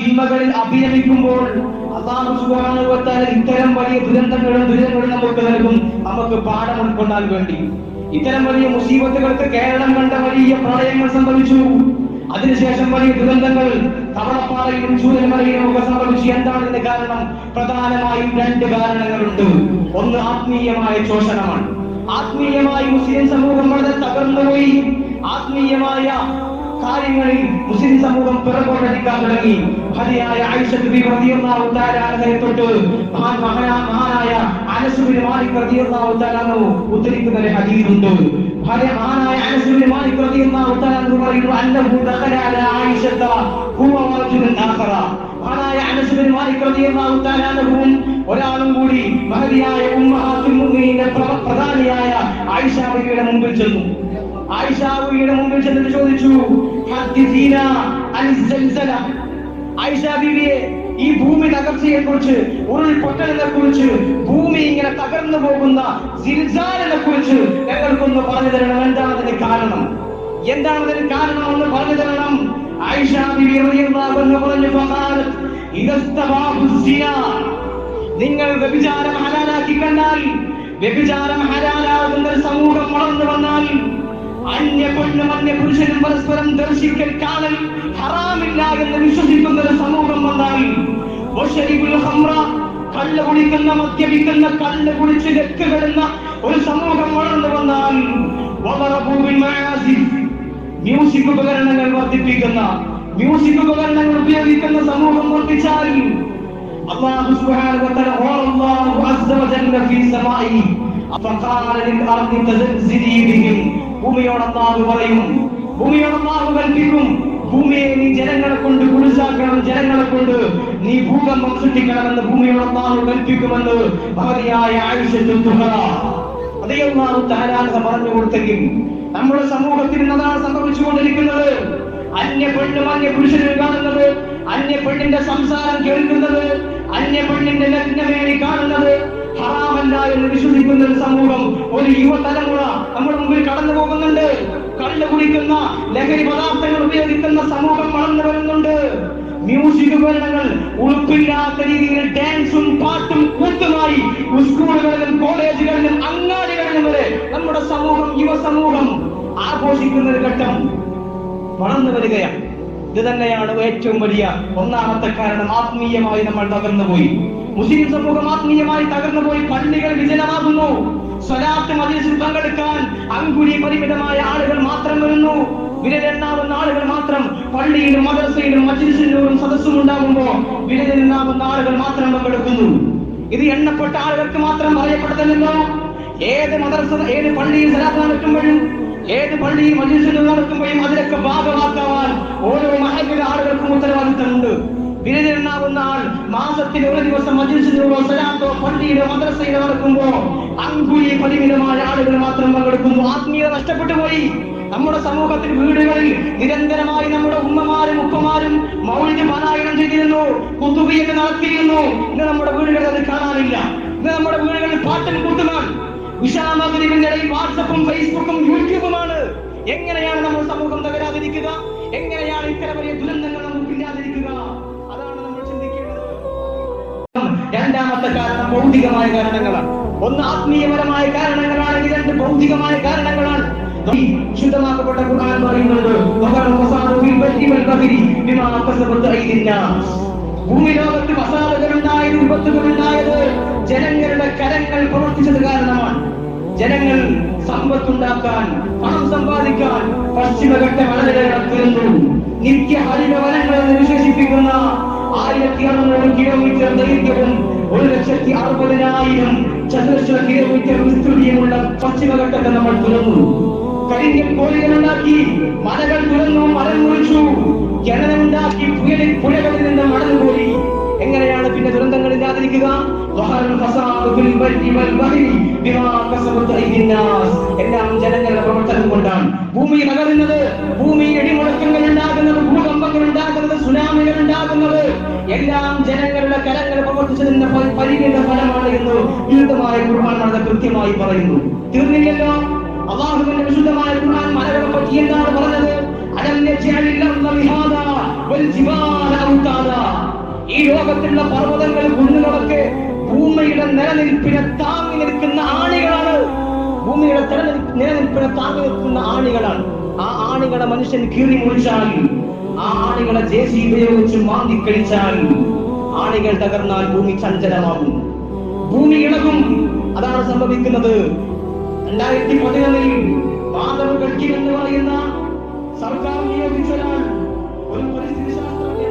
തിന്മകളിൽ അഭിനമിക്കുമ്പോൾ അള്ളാഹു ഇത്തരം വലിയ ദുരന്തങ്ങളും ദുരിതങ്ങളും നമുക്ക് നൽകും. നമുക്ക് പാഠം ഉൾക്കൊള്ളാൻ വേണ്ടി. ഇത്തരം വലിയ മുസീബത്തുകൾക്ക് കേരളം കണ്ട വലിയ പ്രളയങ്ങൾ സംഭവിച്ചു. അതിനുശേഷം വലിയ ദുരന്തങ്ങൾ തവളപ്പാറയിലും ചൂരന്മലയിലും ഒക്കെ സംഭവിച്ചു. എന്താണ് ഇതിന്റെ കാരണം? പ്രധാനമായും രണ്ട് കാരണങ്ങളുണ്ട്. ഒന്ന് ആത്മീയമായ ചോഷണമാണ് ആത്മീയമായി മുസ്ലിം സമൂഹം വളരെ തകർന്നുപോയി. ആത്മീയമായ കാര്യങ്ങളിൽ മുസ്ലിം സമൂഹം പിറകോട്ടടിക്കാൻ തുടങ്ങി. തആല അൻഹയെ തൊട്ട് മഹാൻ മഹനാ മഹാനായ അനസ് ബിൻ മാലിക് അൻഹു ഉദ്ധരിക്കുന്ന ഒരു ഹദീസുണ്ട്. ഹരി മഹാനായ അനസ് ബിൻ മാലിക് അൻഹു പറയുന്നു അന്നഹു ദഖല അലാ ആയിഷത ഹുവ മഹാനായ അനസ് ബിൻ മാലിക് തആല ഒരാളും കൂടി മഹതിയായ ഉമ്മഹാത്തുൽ മുഅ്മിനീന്റെ പ്ര- പ്രധാനിയായ ആയിഷ ബിബിയുടെ മുമ്പിൽ ചെന്നു. ആയിഷാബിയുടെ മുമ്പിൽ ചെന്നിട്ട് ചോദിച്ചു ആയിഷ ഈ ഭൂമി തകർച്ചയെ കുറിച്ച് ഉരുൾപൊട്ടലിനെ കുറിച്ച് ഭൂമി ഇങ്ങനെ തകർന്നു പോകുന്ന സിൽസാലിനെ കുറിച്ച് ഞങ്ങൾക്കൊന്ന് പറഞ്ഞു തരണം. എന്താണ് അതിന് കാരണം? എന്താണ് അതിന് കാരണം എന്ന് പറഞ്ഞു തരണം. ആയിഷ ബീവി അൻഹ പറഞ്ഞു നിങ്ങൾ വ്യഭിചാരം ഹലാലാക്കി കണ്ടാൽ വ്യഭിചാരം ഹലാലാകുന്ന സമൂഹം വളർന്നു അന്യ അന്യ പുരുഷനും പരസ്പരം ദർശിക്കൽ കാണൽ ഹറാമില്ല എന്ന് വിശ്വസിക്കുന്ന ഒരു സമൂഹം വന്നാൽ കള്ള് കുടിക്കുന്ന മദ്യപിക്കുന്ന കള്ള കുടിച്ച് രക്കുകളുന്ന ഒരു സമൂഹം വളർന്നു വന്നാൽ മ്യൂസിക് ഉപകരണങ്ങൾ വർദ്ധിപ്പിക്കുന്ന മ്യൂസിക് ഉപകരണങ്ങൾ ഉപയോഗിക്കുന്ന സമൂഹം വർദ്ധിച്ചാൽ അള്ളാഹു സുബ്ഹാനഹു വ തആല അല്ലാഹു അസ്സ വജല്ല ഫീ സമാഇ. ലിൽ അർദി തസൽസിലി ബിഹിം. ഭൂമിയോട് പറയും. ഭൂമിയോട് അല്ലാഹു കൽപ്പിക്കും. ഭൂമിയെ നീ ജനങ്ങളെ കൊണ്ട് കുളിച്ചാക്കണം ജനങ്ങളെ കൊണ്ട് നീ ഭൂകമ്പം സൃഷ്ടിക്കണമെന്ന് ഭൂമിയോട് അല്ലാഹു കൽപ്പിക്കുമെന്ന് മഹതിയായ ആയുഷ്യത്തിൽ അതേ അല്ലാഹു തആല പറഞ്ഞു കൊടുത്തെങ്കിൽ നമ്മുടെ സമൂഹത്തിൽ ഇന്ന് അതാണ് സംഭവിച്ചുകൊണ്ടിരിക്കുന്നത്. അന്യ പെണ്ണും അന്യ പുരുഷനും കാണുന്നത് അന്യ പെണ്ണിന്റെ സംസാരം കേൾക്കുന്നത് അന്യ പെണ്ണിന്റെ ലഗ്നമേണി കാണുന്നത് ഹറാമല്ല എന്ന് വിശ്വസിക്കുന്ന ഒരു സമൂഹം ഒരു യുവതലമുറ നമ്മുടെ മുമ്പിൽ കടന്നു പോകുന്നുണ്ട്. കള്ളു കുടിക്കുന്ന ലഹരി പദാർത്ഥങ്ങൾ ഉപയോഗിക്കുന്ന സമൂഹം വളർന്നു വരുന്നുണ്ട്. മ്യൂസിക് ഉപകരണങ്ങൾ ഉളുപ്പില്ലാത്ത രീതിയിൽ ഡാൻസും പാട്ടും കൂത്തുമായി സ്കൂളുകളിലും കോളേജുകളിലും അങ്ങാടികളിലും വരെ നമ്മുടെ സമൂഹം യുവസമൂഹം ആഘോഷിക്കുന്ന ഒരു ഘട്ടം വളർന്നു വരികയാണ്. ഇത് തന്നെയാണ് ഏറ്റവും വലിയ ഒന്നാമത്തെ കാരണം. ആത്മീയമായി നമ്മൾ തകർന്നുപോയി മുസ്ലിം സമൂഹം ആത്മീയമായി തകർന്നുപോയി പള്ളികൾ വിജനമാകുന്നു. സ്വലാത്ത് മജിലിസിൽ പങ്കെടുക്കാൻ അങ്കുരി പരിമിതമായ ആളുകൾ മാത്രം വരുന്നു. വിരലെണ്ണാവുന്ന ആളുകൾ മാത്രം പള്ളിയിലും മദ്രസയിലും മജിലിസിലും സദസ്സും ഉണ്ടാകുമ്പോ വിരലെണ്ണാവുന്ന ആളുകൾ മാത്രം പങ്കെടുക്കുന്നു. ഇത് എണ്ണപ്പെട്ട ആളുകൾക്ക് മാത്രം പറയപ്പെടുന്നില്ലല്ലോ ഏത് മദർസ ഏത് പള്ളിയിൽ സലാത്ത് നടക്കുമ്പോഴും ഏത് പള്ളിയിൽ മജിലിസിൽ നടക്കുമ്പോഴും അതിലൊക്കെ ഭാഗമാക്കാൻ ഓരോ മഹലിലെ ആളുകൾക്കും ഉത്തരവാദിത്തമുണ്ട്. വിരുന്നാവുന്ന ആൾ മാസത്തിൽ ഒരു ദിവസം മജിലിസിലോ സലാത്തോ പള്ളിയിലോ മദ്രസയിലോ നടക്കുമ്പോ അങ്കുലി പരിമിതമായ ആളുകൾ മാത്രം പങ്കെടുക്കുന്നു ആത്മീയത നഷ്ടപ്പെട്ടു പോയി. നമ്മുടെ സമൂഹത്തിൽ വീടുകളിൽ നിരന്തരമായി നമ്മുടെ ഉമ്മമാരും ഉപ്പമാരും മൗലിക പാരായണം ചെയ്തിരുന്നു കുത്തുബിയൊക്കെ നടത്തിയിരുന്നു. ഇന്ന് നമ്മുടെ വീടുകളിൽ അത് കാണാനില്ല. ഇന്ന് നമ്മുടെ വീടുകളിൽ പാട്ടൻ കൂട്ടുമാണ് ഇടയിൽ വാട്സപ്പും ഫേസ്ബുക്കും യൂട്യൂബുമാണ്. എങ്ങനെയാണ് നമ്മൾ സമൂഹം തകരാതിരിക്കുക? എങ്ങനെയാണ് ഇത്തരം വലിയ ദുരന്തങ്ങൾ നമുക്ക് ഇല്ലാതിരിക്കുക? അതാണ് നമ്മൾ ചിന്തിക്കേണ്ടത്. രണ്ടാമത്തെ കാരണം ഭൗതികമായ കാരണങ്ങളാണ്. ഒന്ന് ആത്മീയപരമായ കാരണങ്ങളാണെങ്കിൽ രണ്ട് ഭൗതികമായ കാരണങ്ങളാണ്. ശുദ്ധമാക്കപ്പെട്ട ഖുർആൻ പറയുന്നുണ്ട് വഖറ ഫസാദു ഫിൽ ബർരി ബിമാ കസബത് അയ്ദിൻ നാസ്. ഭൂമി ലോകത്ത് ഫസാദുകൾ ഉണ്ടായത് വിപത്തുകൾ ഉണ്ടായത് ജനങ്ങളുടെ കരങ്ങൾ പ്രവർത്തിച്ചത് കാരണമാണ്. ജനങ്ങൾ സമ്പത്തുണ്ടാക്കാൻ പണം സമ്പാദിക്കാൻ പശ്ചിമഘട്ട വളരെ നടത്തുന്നു നിത്യ ഹരിത വനങ്ങളെന്ന് വിശേഷിപ്പിക്കുന്ന ആയിരത്തി അറുന്നൂറ് കിലോമീറ്റർ ദൈർഘ്യവും ഒരു ലക്ഷത്തി അറുപതിനായിരം ചതുരശ്ര കിലോമീറ്റർ വിസ്തൃതിയുമുള്ള പശ്ചിമഘട്ടത്തെ നമ്മൾ തുറന്നു. കരിങ്കൽ കോഴികളുണ്ടാക്കി മലകൾ തുറന്നു മരം മുറിച്ചു. ജനനമുണ്ടാക്കി പുഴകളിൽ നിന്ന് മടങ്ങുപോയി എങ്ങനെയാണ് പിന്നെ ദുരന്തങ്ങൾ ചെയ്യാതിരിക്കുക എല്ലാം ജനങ്ങളുടെ പ്രവർത്തനം കൊണ്ടാണ്. ഭൂമി തകരുന്നത് ഭൂമി ഇടിമുടക്കങ്ങൾ ഉണ്ടാകുന്നത് ഭൂകമ്പങ്ങൾ ഉണ്ടാകുന്നത് സുനാമികൾ ഉണ്ടാകുന്നത് എല്ലാം ജനങ്ങളുടെ കരങ്ങൾ പ്രവർത്തിച്ചതിന്റെ പരിഗണന ഫലമാണ് എന്ന് വിരുദ്ധമായ കുർബാൻ കൃത്യമായി പറയുന്നു. തീർന്നില്ലല്ലോ? അള്ളാഹുവിന്റെ വിശുദ്ധമായ ഖുർആൻ മലകളെ പറ്റി എന്താണ് പറഞ്ഞത്? അലം നജ്അലിൽ വൽ ഈ ലോകത്തിലുള്ള പർവതങ്ങൾ കുന്നുകളൊക്കെ ഭൂമിയുടെ നിലനിൽപ്പിനെ താങ്ങി നിൽക്കുന്ന ആണികളാണ്. ഭൂമിയുടെ നിലനിൽ- നിലനിൽപ്പിനെ താങ്ങി നിൽക്കുന്ന ആണികളാണ്. ആ ആണികളെ മനുഷ്യൻ കീറി മുറിച്ചാൽ ആ ആണികളെ ജെ സി ഉപയോഗിച്ച് മാന്തി കഴിച്ചാൽ ആണികൾ തകർന്നാൽ ഭൂമി ചഞ്ചലമാകും. ഭൂമി ഇളകും. അതാണ് സംഭവിക്കുന്നത്. രണ്ടായിരത്തി പതിനൊന്നിൽ മാധവ് കഴിക്കും എന്ന് പറയുന്ന സർക്കാർ നിയോഗിച്ച ഒരാൾ ഒരു പരിസ്ഥിതി ശാസ്ത്രജ്ഞനെ